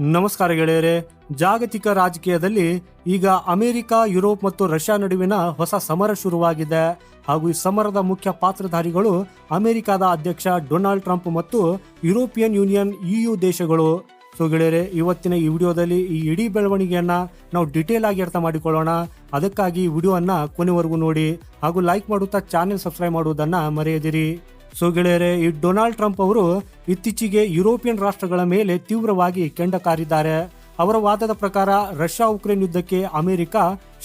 ನಮಸ್ಕಾರ ಗೆಳೆಯರೆ. ಜಾಗತಿಕ ರಾಜಕೀಯದಲ್ಲಿ ಈಗ ಅಮೆರಿಕ, ಯುರೋಪ್ ಮತ್ತು ರಷ್ಯಾ ನಡುವಿನ ಹೊಸ ಸಮರ ಶುರುವಾಗಿದೆ. ಹಾಗೂ ಈ ಸಮರದ ಮುಖ್ಯ ಪಾತ್ರಧಾರಿಗಳು ಅಮೆರಿಕದ ಅಧ್ಯಕ್ಷ ಡೊನಾಲ್ಡ್ ಟ್ರಂಪ್ ಮತ್ತು ಯುರೋಪಿಯನ್ ಯೂನಿಯನ್, ಇಯು ದೇಶಗಳು. ಸೊ ಗೆಳೆಯರೆ, ಇವತ್ತಿನ ಈ ವಿಡಿಯೋದಲ್ಲಿ ಈ ಇಡೀ ಬೆಳವಣಿಗೆಯನ್ನ ನಾವು ಡಿಟೇಲ್ ಆಗಿ ಅರ್ಥ ಮಾಡಿಕೊಳ್ಳೋಣ. ಅದಕ್ಕಾಗಿ ಈ ವಿಡಿಯೋವನ್ನ ಕೊನೆವರೆಗೂ ನೋಡಿ. ಹಾಗೂ ಲೈಕ್ ಮಾಡುತ್ತಾ ಚಾನೆಲ್ ಸಬ್ಸ್ಕ್ರೈಬ್ ಮಾಡುವುದನ್ನ ಮರೆಯದಿರಿ. ಸೊ ಗೆಳೆಯರೆ, ಈ ಡೊನಾಲ್ಡ್ ಟ್ರಂಪ್ ಅವರು ಇತ್ತೀಚೆಗೆ ಯುರೋಪಿಯನ್ ರಾಷ್ಟ್ರಗಳ ಮೇಲೆ ತೀವ್ರವಾಗಿ ಕೆಂಡ ಕಾರಿದ್ದಾರೆ ಅವರ ವಾದದ ಪ್ರಕಾರ ರಷ್ಯಾ ಉಕ್ರೇನ್ ಯುದ್ಧಕ್ಕೆ ಅಮೆರಿಕ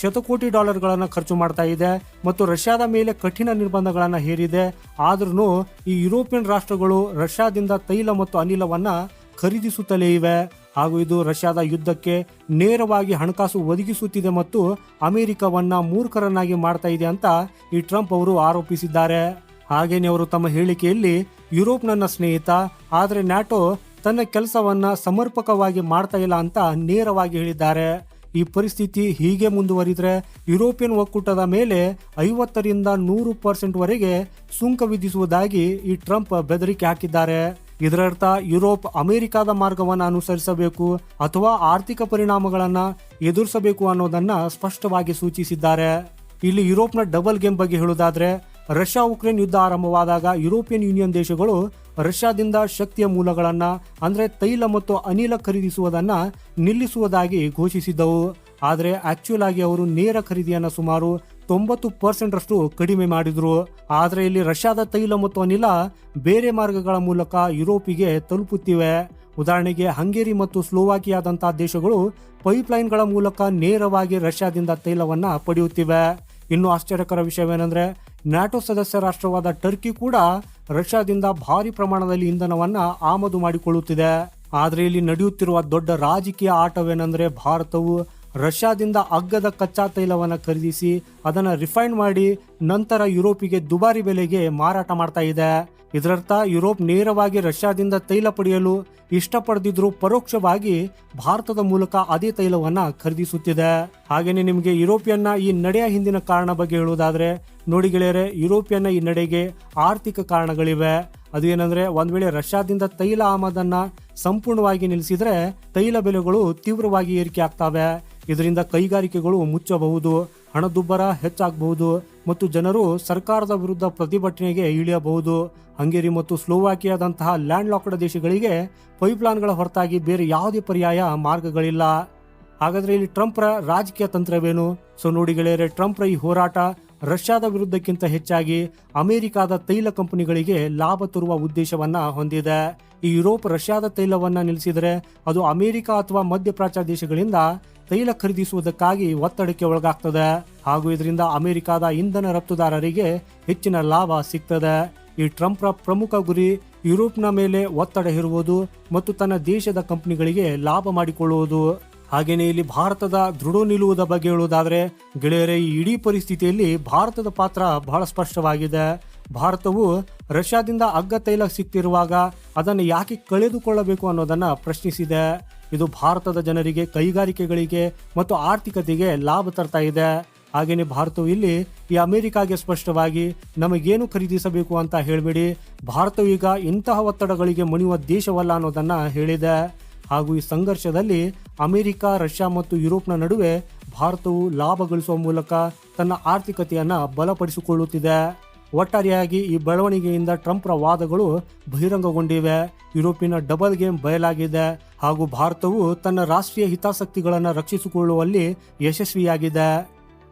ಶತಕೋಟಿ ಡಾಲರ್ಗಳನ್ನು ಖರ್ಚು ಮಾಡ್ತಾ ಇದೆ ಮತ್ತು ರಷ್ಯಾದ ಮೇಲೆ ಕಠಿಣ ನಿರ್ಬಂಧಗಳನ್ನು ಹೇರಿದೆ. ಆದ್ರೂ ಈ ಯುರೋಪಿಯನ್ ರಾಷ್ಟ್ರಗಳು ರಷ್ಯಾದಿಂದ ತೈಲ ಮತ್ತು ಅನಿಲವನ್ನು ಖರೀದಿಸುತ್ತಲೇ ಇವೆ. ಹಾಗೂ ಇದು ರಷ್ಯಾದ ಯುದ್ಧಕ್ಕೆ ನೇರವಾಗಿ ಹಣಕಾಸು ಒದಗಿಸುತ್ತಿದೆ ಮತ್ತು ಅಮೆರಿಕವನ್ನ ಮೂರ್ಖರನ್ನಾಗಿ ಮಾಡ್ತಾ ಇದೆ ಅಂತ ಈ ಟ್ರಂಪ್ ಅವರು ಆರೋಪಿಸಿದ್ದಾರೆ. ಹಾಗೇನೆ ಅವರು ತಮ್ಮ ಹೇಳಿಕೆಯಲ್ಲಿ, ಯುರೋಪ್ ನನ್ನ ಸ್ನೇಹಿತ, ಆದರೆ ನ್ಯಾಟೋ ತನ್ನ ಕೆಲಸವನ್ನ ಸಮರ್ಪಕವಾಗಿ ಮಾಡ್ತಾ ಇಲ್ಲ ಅಂತ ನೇರವಾಗಿ ಹೇಳಿದ್ದಾರೆ. ಈ ಪರಿಸ್ಥಿತಿ ಹೀಗೆ ಮುಂದುವರಿದ್ರೆ ಯುರೋಪಿಯನ್ ಒಕ್ಕೂಟದ ಮೇಲೆ ಐವತ್ತರಿಂದ ನೂರು ಪರ್ಸೆಂಟ್ ವರೆಗೆ ಸುಂಕ ವಿಧಿಸುವುದಾಗಿ ಈ ಟ್ರಂಪ್ ಬೆದರಿಕೆ ಹಾಕಿದ್ದಾರೆ. ಇದರರ್ಥ, ಯುರೋಪ್ ಅಮೆರಿಕದ ಮಾರ್ಗವನ್ನು ಅನುಸರಿಸಬೇಕು ಅಥವಾ ಆರ್ಥಿಕ ಪರಿಣಾಮಗಳನ್ನ ಎದುರಿಸಬೇಕು ಅನ್ನೋದನ್ನ ಸ್ಪಷ್ಟವಾಗಿ ಸೂಚಿಸಿದ್ದಾರೆ. ಇಲ್ಲಿ ಯುರೋಪ್ನ ಡಬಲ್ ಗೇಮ್ ಬಗ್ಗೆ ಹೇಳುವುದಾದ್ರೆ ರಷ್ಯಾ ಉಕ್ರೇನ್ ಯುದ್ಧ ಆರಂಭವಾದಾಗ ಯುರೋಪಿಯನ್ ಯೂನಿಯನ್ ದೇಶಗಳು ರಷ್ಯಾದಿಂದ ಶಕ್ತಿಯ ಮೂಲಗಳನ್ನು, ಅಂದರೆ ತೈಲ ಮತ್ತು ಅನಿಲ ಖರೀದಿಸುವುದನ್ನು ನಿಲ್ಲಿಸುವುದಾಗಿ ಘೋಷಿಸಿದ್ದವು. ಆದರೆ ಆಕ್ಚುಲ್ ಆಗಿ ಅವರು ನೇರ ಖರೀದಿಯನ್ನು ಸುಮಾರು ತೊಂಬತ್ತು ಪರ್ಸೆಂಟ್ ರಷ್ಟು ಕಡಿಮೆ ಮಾಡಿದ್ರು. ಆದರೆ ಇಲ್ಲಿ ರಷ್ಯಾದ ತೈಲ ಮತ್ತು ಅನಿಲ ಬೇರೆ ಮಾರ್ಗಗಳ ಮೂಲಕ ಯುರೋಪಿಗೆ ತಲುಪುತ್ತಿವೆ. ಉದಾಹರಣೆಗೆ ಹಂಗೇರಿ ಮತ್ತು ಸ್ಲೋವಾಕಿಯಾದಂತಹ ದೇಶಗಳು ಪೈಪ್ಲೈನ್ಗಳ ಮೂಲಕ ನೇರವಾಗಿ ರಷ್ಯಾದಿಂದ ತೈಲವನ್ನು ಪಡೆಯುತ್ತಿವೆ. ಇನ್ನು ಆಶ್ಚರ್ಯಕರ ವಿಷಯವೇನೆಂದ್ರೆ ನ್ಯಾಟೋ ಸದಸ್ಯ ರಾಷ್ಟ್ರವಾದ ಟರ್ಕಿ ಕೂಡ ರಷ್ಯಾದಿಂದ ಭಾರಿ ಪ್ರಮಾಣದಲ್ಲಿ ಇಂಧನವನ್ನು ಆಮದು ಮಾಡಿಕೊಳ್ಳುತ್ತಿದೆ. ಆದರೆ ಇಲ್ಲಿ ನಡೆಯುತ್ತಿರುವ ದೊಡ್ಡ ರಾಜಕೀಯ ಆಟವೇನೆಂದರೆ ಭಾರತವು ರಷ್ಯಾದಿಂದ ಅಗ್ಗದ ಕಚ್ಚಾ ತೈಲವನ್ನು ಖರೀದಿಸಿ ಅದನ್ನು ರಿಫೈನ್ ಮಾಡಿ ನಂತರ ಯುರೋಪಿಗೆ ದುಬಾರಿ ಬೆಲೆಗೆ ಮಾರಾಟ ಮಾಡ್ತಾ ಇದೆ. ಇದರರ್ಥ, ಯುರೋಪ್ ನೇರವಾಗಿ ರಷ್ಯಾದಿಂದ ತೈಲ ಪಡೆಯಲು ಇಷ್ಟಪಡೆದಿದ್ರೂ ಪರೋಕ್ಷವಾಗಿ ಭಾರತದ ಮೂಲಕ ಅದೇ ತೈಲವನ್ನ ಖರೀದಿಸುತ್ತಿದೆ. ಹಾಗೆಯೇ ನಿಮಗೆ ಯುರೋಪಿಯನ್ನ ಈ ನಡೆಯ ಹಿಂದಿನ ಕಾರಣ ಬಗ್ಗೆ ಹೇಳುವುದಾದರೆ, ನೋಡಿ ಗೆಳೆಯರೆ, ಯುರೋಪಿಯನ್ನ ಈ ನಡೆಗೆ ಆರ್ಥಿಕ ಕಾರಣಗಳಿವೆ. ಅದು ಏನಂದ್ರೆ, ಒಂದ್ ವೇಳೆ ರಷ್ಯಾದಿಂದ ತೈಲ ಆಮದನ್ನ ಸಂಪೂರ್ಣವಾಗಿ ನಿಲ್ಲಿಸಿದ್ರೆ ತೈಲ ಬೆಲೆಗಳು ತೀವ್ರವಾಗಿ ಏರಿಕೆ ಆಗ್ತವೆ. ಇದರಿಂದ ಕೈಗಾರಿಕೆಗಳು ಮುಚ್ಚಬಹುದು, ಹಣದುಬ್ಬರ ಹೆಚ್ಚಾಗಬಹುದು ಮತ್ತು ಜನರು ಸರ್ಕಾರದ ವಿರುದ್ಧ ಪ್ರತಿಭಟನೆಗೆ ಇಳಿಯಬಹುದು. ಹಂಗೇರಿ ಮತ್ತು ಸ್ಲೋವಾಕಿಯಾದಂತಹ ಲ್ಯಾಂಡ್ ಲಾಕ್ಡ್ ದೇಶಗಳಿಗೆ ಪೈಪ್ಲೈನ್ಗಳ ಹೊರತಾಗಿ ಬೇರೆ ಯಾವುದೇ ಪರ್ಯಾಯ ಮಾರ್ಗಗಳಿಲ್ಲ. ಹಾಗಾದ್ರೆ ಇಲ್ಲಿ ಟ್ರಂಪ್ರ ರಾಜಕೀಯ ತಂತ್ರವೇನು? ಸೊ ನೋಡಿ ಗೆಳೆಯರೆ, ಟ್ರಂಪ್ರ ಈ ಹೋರಾಟ ರಷ್ಯಾದ ವಿರುದ್ಧಕ್ಕಿಂತ ಹೆಚ್ಚಾಗಿ ಅಮೆರಿಕಾದ ತೈಲ ಕಂಪನಿಗಳಿಗೆ ಲಾಭ ತರುವ ಉದ್ದೇಶವನ್ನ ಹೊಂದಿದೆ. ಈ ಯುರೋಪ್ ರಷ್ಯಾದ ತೈಲವನ್ನ ನಿಲ್ಲಿಸಿದರೆ ಅದು ಅಮೆರಿಕ ಅಥವಾ ಮಧ್ಯಪ್ರಾಚ್ಯ ದೇಶಗಳಿಂದ ತೈಲ ಖರೀದಿಸುವುದಕ್ಕಾಗಿ ಒತ್ತಡಕ್ಕೆ ಒಳಗಾಗ್ತದೆ. ಹಾಗೂ ಇದರಿಂದ ಅಮೆರಿಕದ ಇಂಧನ ರಫ್ತುದಾರರಿಗೆ ಹೆಚ್ಚಿನ ಲಾಭ ಸಿಗ್ತದೆ. ಈ ಟ್ರಂಪ್ರ ಪ್ರಮುಖ ಗುರಿ ಯುರೋಪ್ನ ಮೇಲೆ ಒತ್ತಡ ಹೇರುವುದು ಮತ್ತು ತನ್ನ ದೇಶದ ಕಂಪನಿಗಳಿಗೆ ಲಾಭ ಮಾಡಿಕೊಳ್ಳುವುದು. ಹಾಗೆಯೇ ಇಲ್ಲಿ ಭಾರತದ ದೃಢ ನಿಲ್ಲುವುದ ಬಗ್ಗೆ ಹೇಳುವುದಾದರೆ, ಗೆಳೆಯರೇ, ಈ ಇಡೀ ಪರಿಸ್ಥಿತಿಯಲ್ಲಿ ಭಾರತದ ಪಾತ್ರ ಬಹಳ ಸ್ಪಷ್ಟವಾಗಿದೆ. ಭಾರತವು ರಷ್ಯಾದಿಂದ ಅಗ್ಗ ತೈಲ ಸಿಕ್ತಿರುವಾಗ ಅದನ್ನು ಯಾಕೆ ಕಳೆದುಕೊಳ್ಳಬೇಕು ಅನ್ನೋದನ್ನ ಪ್ರಶ್ನಿಸಿದೆ. ಇದು ಭಾರತದ ಜನರಿಗೆ ಕೈಗಾರಿಕೆಗಳಿಗೆ ಮತ್ತು ಆರ್ಥಿಕತೆಗೆ ಲಾಭ ತರ್ತಾ ಇದೆ. ಹಾಗೆಯೇ ಭಾರತವು ಇಲ್ಲಿ ಈ ಅಮೆರಿಕಾಗೆ ಸ್ಪಷ್ಟವಾಗಿ ನಮಗೇನು ಖರೀದಿಸಬೇಕು ಅಂತ ಹೇಳಬೇಡಿ. ಭಾರತವು ಈಗ ಇಂತಹ ಒತ್ತಡಗಳಿಗೆ ಮಣಿಯುವ ದೇಶವಲ್ಲ ಅನ್ನೋದನ್ನ ಹೇಳಿದೆ. ಹಾಗೂ ಈ ಸಂಘರ್ಷದಲ್ಲಿ ಅಮೆರಿಕ, ರಷ್ಯಾ ಮತ್ತು ಯುರೋಪ್ನ ನಡುವೆ ಭಾರತವು ಲಾಭ ಗಳಿಸುವ ಮೂಲಕ ತನ್ನ ಆರ್ಥಿಕತೆಯನ್ನು ಬಲಪಡಿಸಿಕೊಳ್ಳುತ್ತಿದೆ. ಒಟ್ಟಾರೆಯಾಗಿ ಈ ಬೆಳವಣಿಗೆಯಿಂದ ಟ್ರಂಪ್ರ ವಾದಗಳು ಬಹಿರಂಗಗೊಂಡಿವೆ. ಯುರೋಪಿನ ಡಬಲ್ ಗೇಮ್ ಬಯಲಾಗಿದೆ. ಹಾಗೂ ಭಾರತವು ತನ್ನ ರಾಷ್ಟ್ರೀಯ ಹಿತಾಸಕ್ತಿಗಳನ್ನು ರಕ್ಷಿಸಿಕೊಳ್ಳುವಲ್ಲಿ ಯಶಸ್ವಿಯಾಗಿದೆ.